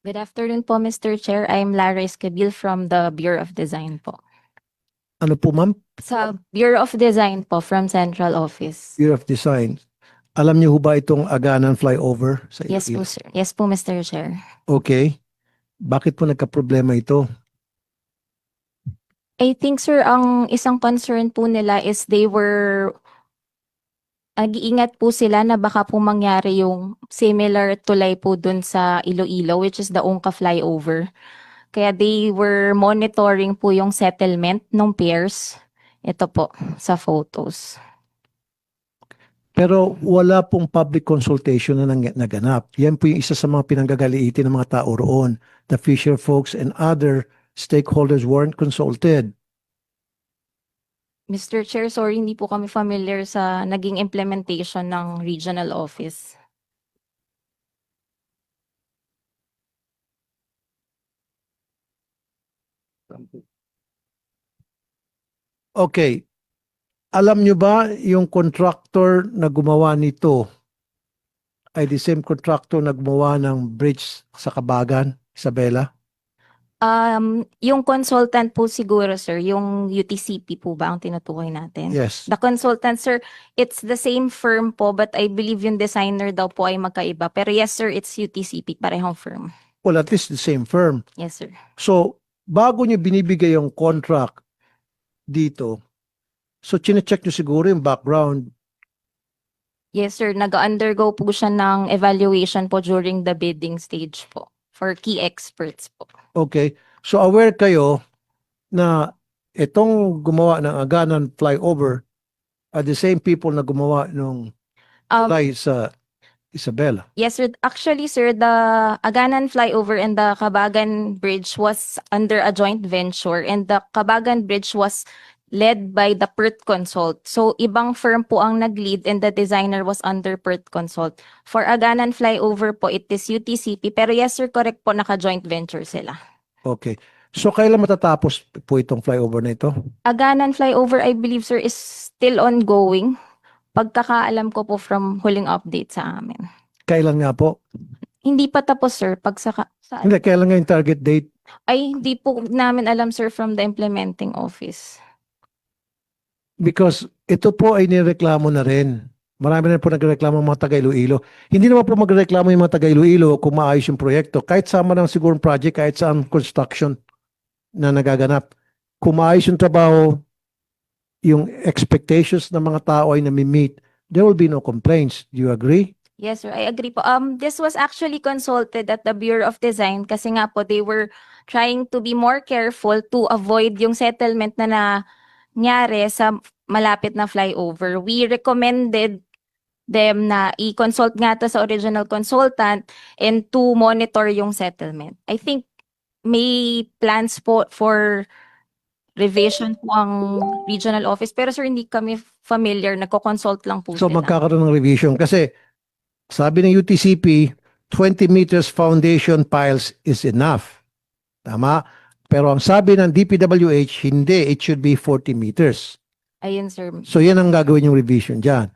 Good afternoon po, Mr. Chair. I'm Lara Escabil from the Bureau of Design po. Ano po ma'am? Sa Bureau of Design po from Central Office. Bureau of Design. Alam niyo ho ba itong Aganan flyover sa Yes po, Iloilo? sir. Yes po, Mr. Chair. Okay. Bakit po nagka-problema ito? I think, sir, ang isang concern po nila is they were nag-iingat po sila na baka po mangyari yung similar tulay po dun sa Iloilo, which is the Ongka flyover. Kaya they were monitoring po yung settlement ng piers. Ito po, sa photos. Pero wala pong public consultation na nang- naganap. Yan po yung isa sa mga pinanggagaliitin ng mga tao roon. The fisher folks and other stakeholders weren't consulted. Mr. Chair, sorry, hindi po kami familiar sa naging implementation ng regional office. Okay. Alam niyo ba yung contractor na gumawa nito ay the same contractor na gumawa ng bridge sa Kabagan, Isabela? Um, yung consultant po siguro, sir, yung UTCP po ba ang tinutukoy natin? Yes. The consultant, sir, it's the same firm po, but I believe yung designer daw po ay magkaiba. Pero yes, sir, it's UTCP, parehong firm. Well, at least the same firm. Yes, sir. So, bago niyo binibigay yung contract dito, so chinecheck niyo siguro yung background. Yes, sir. Nag-undergo po siya ng evaluation po during the bidding stage po for key experts po. Okay. So, aware kayo na itong gumawa ng Aganan flyover are the same people na gumawa ng Um, fly sa Isabela. Yes, sir. Actually, sir, the Aganan flyover and the Kabagan Bridge was under a joint venture and the Kabagan Bridge was led by the PERT Consult. So, ibang firm po ang nag-lead and the designer was under PERT Consult. For Aganan flyover po, it is UTCP. Pero yes, sir, correct po, naka-joint venture sila. Okay. So, kailan matatapos po itong flyover na ito? Aganan flyover, I believe, sir, is still ongoing. Pagkakaalam ko po from huling update sa amin. Kailan nga po? Hindi pa tapos, sir. Pag sa, sa Hindi, kailan nga yung target date? Ay, hindi po namin alam, sir, from the implementing office. Because ito po ay nireklamo na rin. Marami na po nagreklamo mga taga Iloilo. Hindi naman po magreklamo yung mga taga Iloilo kung maayos yung proyekto. Kahit sama ng sigurong project, kahit saan construction na nagaganap. Kung maayos yung trabaho, yung expectations ng mga tao ay nami-meet, there will be no complaints. Do you agree? Yes, sir. I agree po. Um, this was actually consulted at the Bureau of Design kasi nga po they were trying to be more careful to avoid yung settlement na nangyari sa malapit na flyover. We recommended them na i-consult nga to sa original consultant and to monitor yung settlement. I think may plans po for revision po ang regional office. Pero sir, hindi kami familiar. Nagko-consult lang po So sila. magkakaroon ng revision. Kasi sabi ng UTCP, 20 meters foundation piles is enough. Tama? Pero ang sabi ng DPWH, hindi. It should be 40 meters. Ayun, sir. So yan ang gagawin yung revision dyan.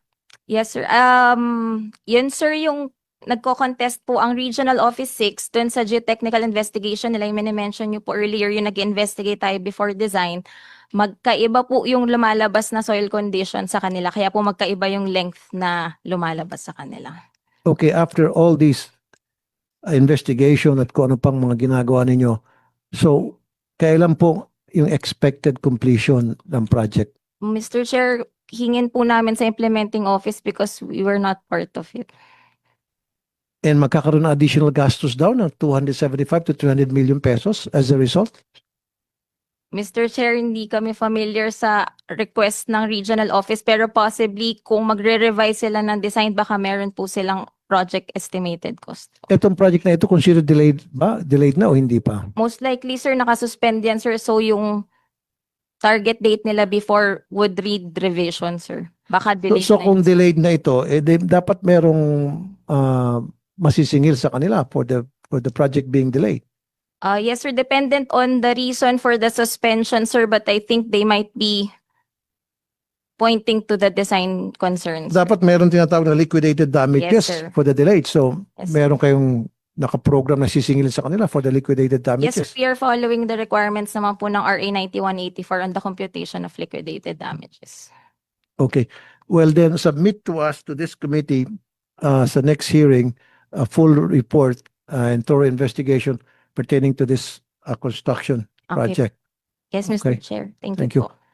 Yes, sir. Um, yun, sir, yung nagko-contest po ang Regional Office 6 dun sa geotechnical investigation nila, yung minimension nyo po earlier, yung nag-investigate tayo before design, magkaiba po yung lumalabas na soil condition sa kanila, kaya po magkaiba yung length na lumalabas sa kanila. Okay, after all this uh, investigation at kung ano pang mga ginagawa ninyo, so kailan po yung expected completion ng project? Mr. Chair, hingin po namin sa implementing office because we were not part of it. And magkakaroon ng additional gastos daw ng 275 to 300 million pesos as a result? Mr. Chair, hindi kami familiar sa request ng regional office pero possibly kung magre-revise sila ng design baka meron po silang project estimated cost. Itong project na ito considered delayed ba? Delayed na o hindi pa? Most likely, sir, nakasuspend yan, sir. So yung target date nila before would read revision, sir. Baka So, delayed so na kung yun. delayed na ito, eh, di- dapat merong ah, masisingil sa kanila for the for the project being delayed. Uh, yes, sir. Dependent on the reason for the suspension, sir. But I think they might be pointing to the design concerns. Dapat meron tinatawag na liquidated damages sir. for the delayed. So, Yes, sir. meron kayong nakaprogram na sisingilin sa kanila for the liquidated Yes, damages. we are following the requirements naman po ng RA 9184 on the computation of liquidated damages. Okay. Well, then submit to us, to this committee, uh, sa next hearing, a full report uh, and thorough investigation pertaining to this uh, construction Okay. project. Yes, Mr. Okay. Chair. Thank Thank you you. po.